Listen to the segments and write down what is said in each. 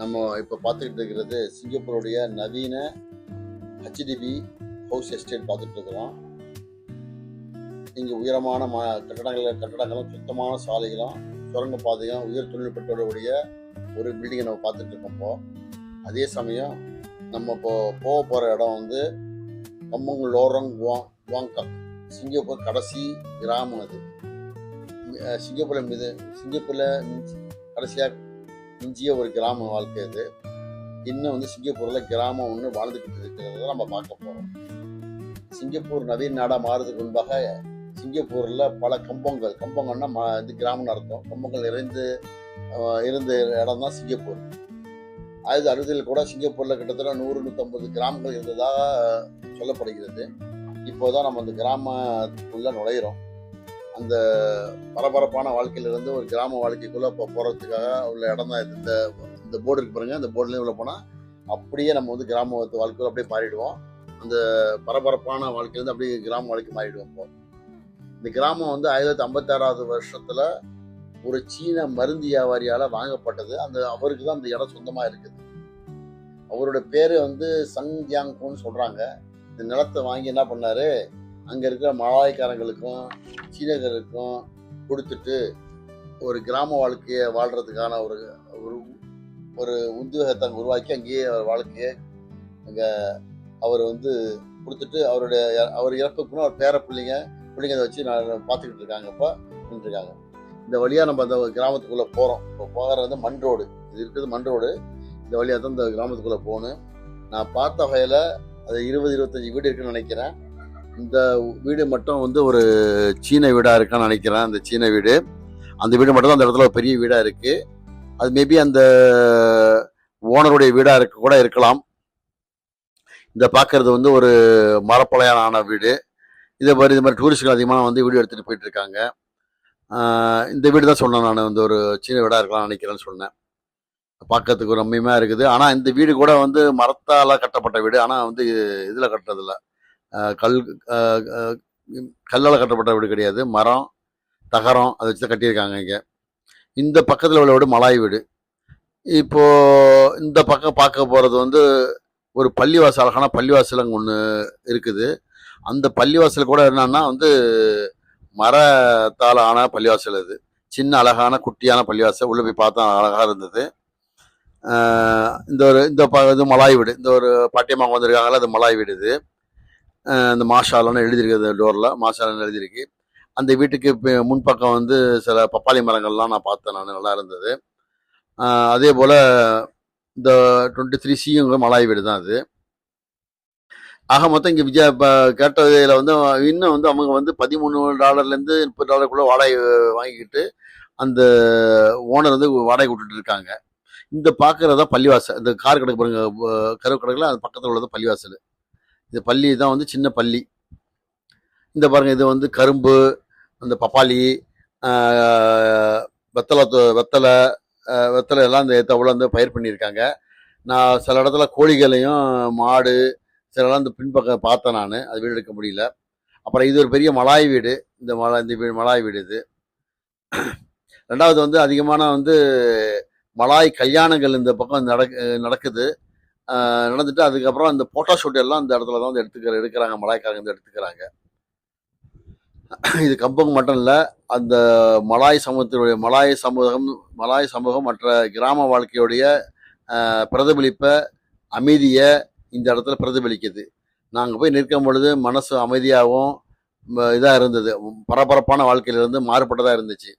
நம்ம இப்போ பார்த்துக்கிட்டு இருக்கிறது சிங்கப்பூருடைய நவீன ஹெச்டிபி ஹவுஸ் எஸ்டேட் பார்த்துட்டு இருக்கிறோம். இங்கே உயரமான ம கட்டடங்கள் கட்டடங்களும் சுத்தமான சாலைகளும் சுரங்க பாதையும் உயர் தொழில்நுட்பத்தோடைய ஒரு பில்டிங்கை நம்ம பார்த்துட்டு இருக்கோம் அதே சமயம் நம்ம இப்போ போக போகிற இடம் வந்து கம்மங் லோரங் குவாங் குவாங்காக் சிங்கப்பூர் கடைசி கிராமம் அது. சிங்கப்பூரில் மிது சிங்கப்பூரில் கடைசியாக மிஞ்சிய ஒரு கிராம வாழ்க்கை இது இன்னும் வந்து சிங்கப்பூரில் கிராமம் ஒன்று வாழ்ந்துக்கிட்டு இருக்கிறத நம்ம பார்க்க போகிறோம் சிங்கப்பூர் நவீன நாடாக மாறுறதுக்கு முன்பாக சிங்கப்பூரில் பல கம்பங்கள் கம்பங்கள்னா ம இது கிராமம்னு அர்த்தம். கம்பங்கள் நிறைந்து இருந்த இடம் தான் சிங்கப்பூர். ஆயிரத்தி அறுபதில் கூட சிங்கப்பூரில் கிட்டத்தட்ட நூறு நூற்றம்பது கிராமங்கள் இருந்ததாக சொல்லப்படுகிறது. இப்போதான் நம்ம அந்த கிராமத்துக்குள்ள நுழையிறோம். அந்த பரபரப்பான வாழ்க்கையிலிருந்து ஒரு கிராம வாழ்க்கைக்குள்ளே இப்போ போகிறதுக்காக உள்ள இடம் தான் இந்த இந்த போர்டு இருக்கு பாருங்கள் இந்த போர்டுலேயும் உள்ள போனால் அப்படியே நம்ம வந்து கிராமத்து வாழ்க்கையில் அப்படியே மாறிடுவோம். அந்த பரபரப்பான வாழ்க்கையிலேருந்து அப்படியே கிராம வாழ்க்கை மாறிடுவோம் இப்போ. இந்த கிராமம் வந்து ஆயிரத்தி தொள்ளாயிரத்தி ஐம்பத்தாறாவது வருஷத்தில் ஒரு சீன மருந்து வியாபாரியால் வாங்கப்பட்டது. அந்த அவருக்கு தான் அந்த இடம் சொந்தமாக இருக்குது. அவரோட பேர் வந்து சங் ஜியாங்கோன்னு சொல்கிறாங்க இந்த நிலத்தை வாங்கி என்ன பண்ணார்? அங்கே இருக்கிற மலாய்க்காரங்களுக்கும் சீனர்களுக்கும் கொடுத்துட்டு ஒரு கிராம வாழ்க்கையை வாழ்கிறதுக்கான ஒரு ஒரு ஒரு உத்வேகத்தை அங்கே உருவாக்கி அங்கேயே அவர் வாழ்க்கையை அங்கே அவர் வந்து கொடுத்துட்டு அவருடைய அவர் இறப்புக்குன்னு அவர் பேர பிள்ளைங்க பிள்ளைங்க அதை வச்சு நான் பார்த்துக்கிட்டு இருக்காங்க. இப்போ நின்றுருக்காங்க. இந்த வழியாக நம்ம அந்த கிராமத்துக்குள்ளே போகிறோம் இப்போ போகிறது வந்து மண் ரோடு. இது இருக்கிறது மண் ரோடு. இந்த வழியாக தான் இந்த கிராமத்துக்குள்ளே போகணும். நான் பார்த்த வகையில் அது இருபது இருபத்தஞ்சி வீடு இருக்குன்னு நினைக்கிறேன். இந்த வீடு மட்டும் வந்து ஒரு சீன வீடாக இருக்கான்னு நினைக்கிறேன் அந்த சீன வீடு. அந்த வீடு மட்டும் அந்த இடத்துல ஒரு பெரிய வீடாக இருக்குது அது மேபி அந்த ஓனருடைய வீடாக இருக்க கூட இருக்கலாம். இந்த பார்க்கறது வந்து ஒரு மரப்பழையான ஆன வீடு. இதே மாதிரி இது மாதிரி டூரிஸ்ட்கள் அதிகமாக வந்து வீடியோ எடுத்துகிட்டு போயிட்டு இருக்காங்க. இந்த வீடு தான் சொன்னேன் நான் வந்து ஒரு சின்ன வீடாக இருக்கலாம் நினைக்கிறேன்னு சொன்னேன். பார்க்கறதுக்கு ஒரு ரம்மியமாக இருக்குது. ஆனால் இந்த வீடு கூட வந்து மரத்தால் கட்டப்பட்ட வீடு. ஆனால் வந்து இதில் கட்டுறதில்ல. கல் கல்லால் கட்டப்பட்ட வீடு கிடையாது. மரம் தகரம் அதை வச்சு தான் கட்டியிருக்காங்க இங்கே. இந்த பக்கத்தில் உள்ள வீடு மலாய் வீடு. இப்போது இந்த பக்கம் பார்க்க போகிறது வந்து ஒரு பள்ளிவாசல் அழகான பள்ளிவாசல் அங்கே ஒன்று இருக்குது. அந்த பள்ளிவாசல் கூட என்னன்னா வந்து மரத்தால் ஆன பள்ளிவாசல் அது. சின்ன அழகான குட்டியான பள்ளிவாசல். உள்ளே போய் பார்த்தா அழகாக இருந்தது. இந்த ஒரு இந்த ப இது மலாய் வீடு. இந்த ஒரு பாட்டியம்மா வந்திருக்காங்கல்ல அது மலாய் வீடு இது. அந்த இந்த மாஷாலன்னு எழுதியிருக்குது டோரில் மாஷாலன்னு எழுதியிருக்கு. அந்த வீட்டுக்கு முன்பக்கம் வந்து சில பப்பாளி மரங்கள்லாம் நான் பார்த்தேன் நான். நல்லா இருந்தது. அதே போல் இந்த டுவெண்ட்டி த்ரீ சிங்க மலாய் வீடு தான் அது. ஆக மொத்தம் இங்கே விஜய் இப்போ கேட்டதில் வந்து இன்னும் வந்து அவங்க வந்து பதிமூணு டாலர்லேருந்து முப்பது டாலருக்குள்ள வாடகை வாங்கிக்கிட்டு அந்த ஓனர் வந்து வாடகை விட்டுட்டு இருக்காங்க. இந்த பார்க்குறதா பள்ளிவாசல். இந்த கார் கிடக்கு பாருங்க கருவு கடைக்கில் அது பக்கத்தில் உள்ளது பள்ளிவாசல். இது பள்ளி தான் வந்து சின்ன பள்ளி இந்த பாருங்கள் இது வந்து கரும்பு அந்த பப்பாளி வெத்தலை வெத்தலை வெத்தலை எல்லாம் இந்த தவிர வந்து பயிர் பண்ணியிருக்காங்க. நான் சில இடத்துல கோழிகளையும் மாடு சில இடம் இந்த பின்பக்கம் பார்த்தேன் நான். அது வீடு எடுக்க முடியல. அப்புறம் இது ஒரு பெரிய மலாய் வீடு. இந்த மலா இந்த வீடு மலாய் வீடு இது. ரெண்டாவது வந்து அதிகமான வந்து மலாய் கல்யாணங்கள் இந்த பக்கம் நடக்கு நடக்குது. நடந்துட்டு அதுக்கப்புறம் அந்த போட்டோ ஷூட் எல்லாம் அந்த இடத்துல தான் வந்து எடுத்துக்கிற எடுக்கிறாங்க. மலாய்க்காரங்க வந்து எடுத்துக்கிறாங்க. இது கம்பங் மட்டும் இல்லை அந்த மலாய் சமூகத்தினுடைய மலாய் சமூகம் மலாய் சமூகம் மற்ற கிராம வாழ்க்கையுடைய பிரதிபலிப்பை அமைதியை இந்த இடத்துல பிரதிபலிக்குது. நாங்கள் போய் நிற்கும் பொழுது மனசு அமைதியாகவும் இதாக இருந்தது. பரபரப்பான வாழ்க்கையிலிருந்து மாறுபட்டதாக இருந்துச்சு.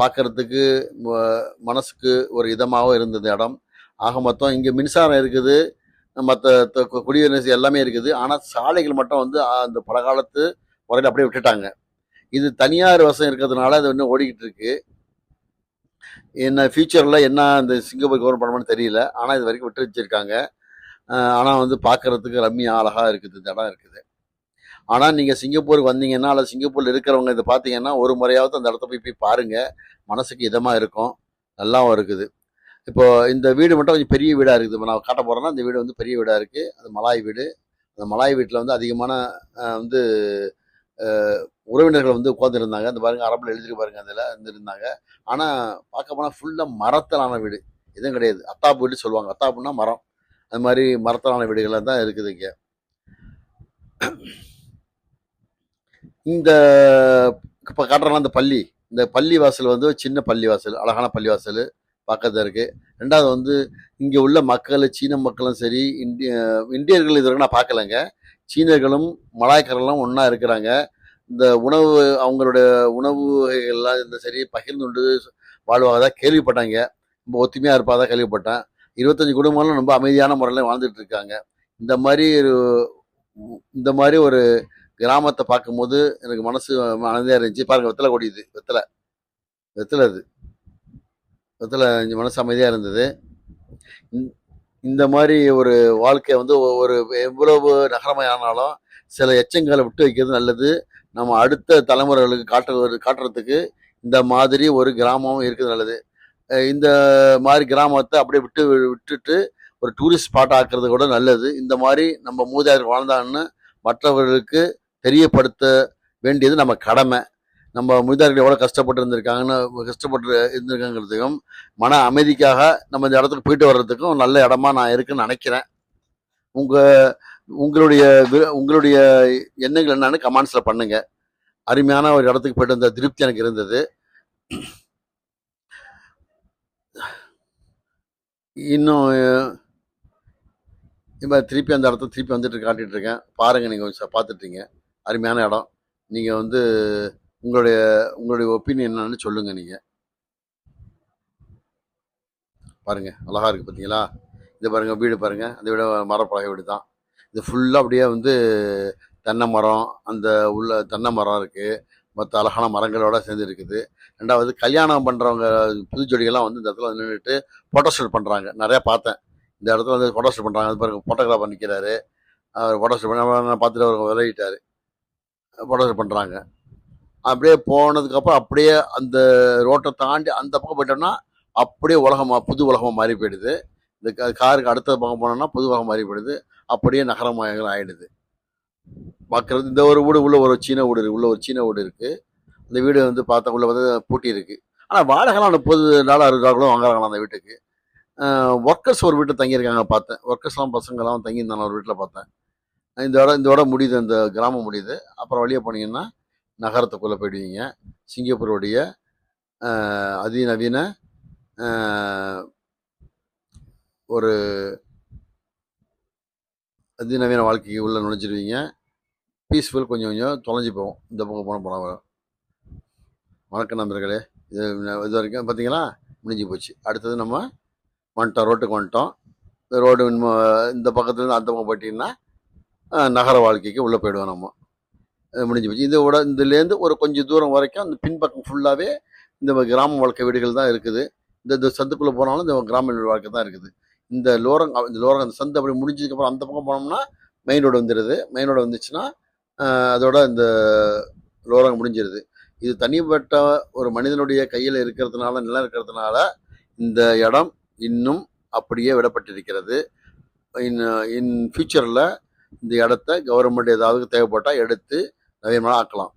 பார்க்கறதுக்கு மனசுக்கு ஒரு இதமாகவும் இருந்தது இடம். ஆக மொத்தம் இங்கே மின்சாரம் இருக்குது. மற்ற குடிநீர் எல்லாமே இருக்குது. ஆனால் சாலைகள் மட்டும் வந்து அந்த பழங்காலத்து முறையில் அப்படியே விட்டுட்டாங்க. இது தனியார் வசம் இருக்கிறதுனால அது இன்னும் ஓடிக்கிட்டு இருக்கு. என்ன ஃபியூச்சரில் என்ன இந்த சிங்கப்பூர் கவர்மெண்ட் பண்ணுமான்னு தெரியல. ஆனால் இது வரைக்கும் விட்டு வச்சுருக்காங்க. ஆனால் வந்து பார்க்கறதுக்கு ரம்மியாக அழகாக இருக்குது. இந்த இடம் இருக்குது. ஆனால் நீங்கள் சிங்கப்பூருக்கு வந்தீங்கன்னா அல்லது சிங்கப்பூரில் இருக்கிறவங்க இதை பார்த்தீங்கன்னா ஒரு முறையாவது அந்த இடத்த போய் போய் பாருங்கள் மனசுக்கு இதமாக இருக்கும். நல்லாவும் இருக்குது. இப்போ இந்த வீடு மட்டும் கொஞ்சம் பெரிய வீடாக இருக்குது. இப்போ நான் காட்ட போகிறேன்னா இந்த வீடு வந்து பெரிய வீடாக இருக்குது அது மலாய் வீடு. அந்த மலாய் வீட்டில் வந்து அதிகமான வந்து உறவினர்கள் வந்து உட்காந்துருந்தாங்க அந்த பாருங்கள் அரபில் எழுதிட்டு பாருங்கள் அதில் இருந்திருந்தாங்க. ஆனால் பார்க்க போனால் ஃபுல்லாக மரத்தலான வீடு. எதுவும் கிடையாது. அத்தாப்பு வீடு சொல்லுவாங்க. அத்தாப்புன்னா மரம். அது மாதிரி மரத்தலான வீடுகளாக தான் இருக்குது இங்கே. இந்த இப்போ காட்டுறலாம் இந்த பள்ளி. இந்த பள்ளி வாசல் வந்து சின்ன பள்ளி வாசல் அழகான பள்ளி வாசல் பக்கத்தில் இருக்குது ரெண்டாவது வந்து இங்கே உள்ள மக்கள் சீன மக்களும் சரி இந்திய இந்தியர்கள் இது வரைக்கும் நான் பார்க்கலங்க. சீனர்களும் மலாய்க்காரர்களும் ஒன்றா இருக்கிறாங்க. இந்த உணவு அவங்களோட உணவு வகைகள்லாம் இந்த சரி பகிர்ந்து வாழ்வாக கேள்விப்பட்டாங்க. ரொம்ப ஒத்துமையாக இருப்பாக தான் கேள்விப்பட்டேன். இருபத்தஞ்சி குடும்பங்களும் ரொம்ப அமைதியான முறையில் வாழ்ந்துட்டு இருக்காங்க. இந்த மாதிரி ஒரு இந்த மாதிரி ஒரு கிராமத்தை பார்க்கும்போது எனக்கு மனசு அமைதியாக இருந்துச்சு. பாருங்கள் வெத்தலை கொடியுது வெத்தலை. வெத்தலை அது. விதத்தில் இங்க மனசு அமைதியாக இருந்தது. இந்த- இந்த மாதிரி ஒரு வாழ்க்கை வந்து ஒரு எவ்வளவு நகரமையானாலும் சில எச்சங்களை விட்டு வைக்கிறது நல்லது. நம்ம அடுத்த தலைமுறைகளுக்கு காட்டுறது காட்டுறதுக்கு இந்த மாதிரி ஒரு கிராமம் இருக்குது நல்லது. இந்த மாதிரி கிராமத்தை அப்படியே விட்டு விட்டுட்டு ஒரு டூரிஸ்ட் ஸ்பாட் ஆக்குறது கூட நல்லது. இந்த மாதிரி நம்ம மூதாதையர் வாழ்ந்தான்னு மற்றவர்களுக்கு தெரியப்படுத்த வேண்டியது நம்ம கடமை. நம்ம மூதாதையர்கள் எவ்வளோ கஷ்டப்பட்டு இருந்திருக்காங்கன்னு கஷ்டப்பட்டு இருந்திருக்காங்கிறதுக்கும் மன அமைதிக்காக நம்ம இந்த இடத்துக்கு போயிட்டு வர்றதுக்கும் நல்ல இடமா நான் இருக்குன்னு நினைக்கிறேன். உங்கள் உங்களுடைய உங்களுடைய எண்ணங்கள் என்னன்னு கமெண்ட்ஸில் பண்ணுங்க. அருமையான ஒரு இடத்துக்கு போயிட்டு வந்த திருப்தி எனக்கு இருந்தது. இன்னும் இப்போ திருப்பி அந்த இடத்த திருப்பி வந்துட்டு காட்டிகிட்ருக்கேன் இருக்கேன். நீங்கள் கொஞ்சம் பார்த்துட்டீங்க. அருமையான இடம். நீங்கள் வந்து உங்களுடைய உங்களுடைய ஒப்பீனியன் என்னன்னு சொல்லுங்க நீங்க. பாருங்க அழகா இருக்கு பார்த்தீங்களா இது பாருங்க வீடு பாருங்க. அந்த வீடு மரப்பழக வீடு தான் இது ஃபுல்லாக அப்படியே வந்து தென்னை மரம் அந்த உள்ள தென்னை மரம் இருக்கு. மற்ற அழகான மரங்களோட சேர்ந்து இருக்குது. ரெண்டாவது கல்யாணம் பண்ணுறவங்க புது ஜோடிகள்லாம் வந்து இந்த இடத்துல வந்து நின்றுட்டு ஃபோட்டோ ஷூட் பண்ணுறாங்க நிறையா பார்த்தேன். இந்த இடத்துல வந்து ஃபோட்டோ ஷூட் பண்ணுறாங்க அது பாருங்க ஃபோட்டோகிராஃபர் நிற்கிறாரு அவர் ஃபோட்டோ ஷூட் பண்ணி பார்த்துட்டு அவர் விளையிட்டார் ஃபோட்டோ ஷூட் பண்ணுறாங்க அப்படியே போனதுக்கப்புறம் அப்படியே அந்த ரோட்டை தாண்டி அந்த பக்கம் போயிட்டோம்னா அப்படியே உலகமாக புது உலகமாக மாறி போயிடுது. இந்த காருக்கு அடுத்த பக்கம் போனோம்னா புது உலகம் மாறி போயிடுது. அப்படியே நகரமயங்கள் ஆகிடுது பார்க்குறது இந்த ஒரு வீடு உள்ள ஒரு சீன வீடு இருக்கு உள்ள ஒரு சீன வீடு இருக்குது அந்த வீடு வந்து பார்த்தா உள்ள வந்து பூட்டி இருக்குது ஆனால் வாடகைலாம் முப்பது நாள் அறுபது நாள் கூட வாங்குறாங்களாம் அந்த வீட்டுக்கு. ஒர்க்கர்ஸ் ஒரு வீட்டில் தங்கியிருக்காங்க பார்த்தேன். ஒர்க்கர்ஸ்லாம் பசங்கள்லாம் தங்கியிருந்தாங்க ஒரு வீட்டில் பார்த்தேன். இந்த இடம் இந்த இடம் முடியுது இந்த கிராமம் முடியுது. அப்புறம் வெளியே போனீங்கன்னா நகரத்துக்குள்ளே போயிடுவீங்க. சிங்கப்பூருடைய அதிநவீன ஒரு அதிநவீன வாழ்க்கைக்கு உள்ளே நுழைஞ்சிருவீங்க. பீஸ்ஃபுல் கொஞ்சம் கொஞ்சம் தொலைஞ்சு போகும். இந்த பக்கம் போன போன வரும் வணக்கம் நண்பர்களே. இது இது வரைக்கும் பார்த்தீங்களா முடிஞ்சு போச்சு. அடுத்தது நம்ம வந்துட்டோம் ரோட்டுக்கு வந்துட்டோம். இந்த ரோடு இந்த பக்கத்துலேருந்து அந்த பக்கம் போயிட்டிங்கன்னா நகர வாழ்க்கைக்கு உள்ளே போயிடுவோம் நம்ம. முடிஞ்சு போச்சு. இதோட இதுலேருந்து ஒரு கொஞ்சம் தூரம் வரைக்கும் அந்த பின்பக்கம் ஃபுல்லாகவே இந்த கிராம வாழ்க்கை வீடுகள் தான் இருக்குது. இந்த இந்த சந்துக்குள்ளே போனாலும் இந்த கிராம வாழ்க்கை தான் இருக்குது. இந்த லோரங் இந்த லோரங் அந்த சந்து அப்படி முடிஞ்சதுக்கப்புறம் அந்த பக்கம் போனோம்னா மெயின் ரோடு வந்துடுது மெயின் ரோடு வந்துச்சுன்னா அதோட இந்த லோரங் முடிஞ்சிருது. இது தனிப்பட்ட ஒரு மனிதனுடைய கையில் இருக்கிறதுனால நிலம் இருக்கிறதுனால இந்த இடம் இன்னும் அப்படியே விடப்பட்டிருக்கிறது. இன் இன் ஃபியூச்சரில் இந்த இடத்த கவர்மெண்ட் ஏதாவது தேவைப்பட்டால் எடுத்து நவீனமாக ஆக்கலாம்.